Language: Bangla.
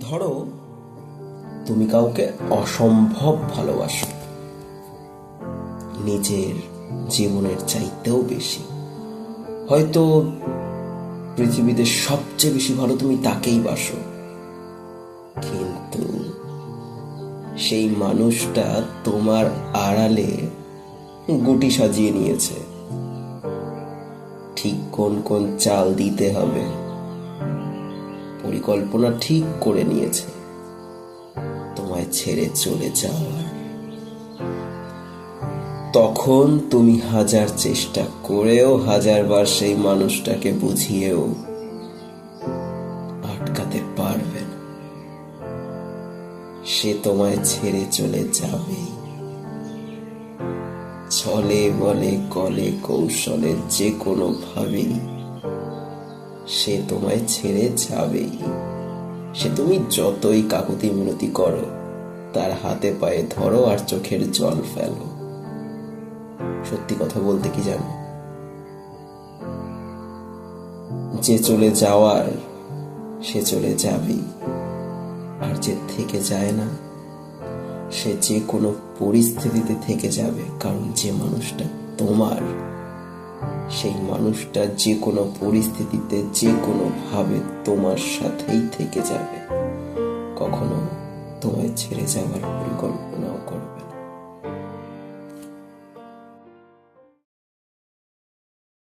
ধরো, তুমি কাউকে অসম্ভব ভালোবাসো। নিজের জীবনের চাইতেও বেশি। হয়তো পৃথিবীতে সবচেয়ে বেশি ভালো তুমি তাকেই বাসো। কিন্তু সেই মানুষটা তোমার আড়ালে গুটি সাজিয়ে নিয়েছে। ঠিক কোন কোন চাল দিতে হবে? পরিকল্পনা ঠিক করে নিয়েছে। তোমায় ছেড়ে চলে যাওয়ার তখন তুমি হাজার চেষ্টা করেও হাজারবার সেই মানুষটাকে বুঝিয়েও আটকাতে পারবে সে তোমায় ছেড়ে চলে যাবেই ছলে বলে কলে কৌশলে যে কোনো ভাবেই সে তোমায় ছেড়ে যাবেই। সে তুমি যতই কাকুতি মিনতি করো, তার হাতে পায়ে ধরো আর চোখের জল ফেলো। সত্যি কথা বলতে কি জানো? যে চলে যাওয়ার, সে চলে যাবেই। আর যে থেকে যায় না, সে যে কোনো পরিস্থিতিতে থেকে যাবে, কারণ যে মানুষটা তোমার সেই মানুষটা যে কোনো পরিস্থিতিতে যে কোনো ভাবে তোমার সাথেই থেকে যাবে। কখনো তোমায় ছেড়ে যাওয়ার পরিকল্পনাও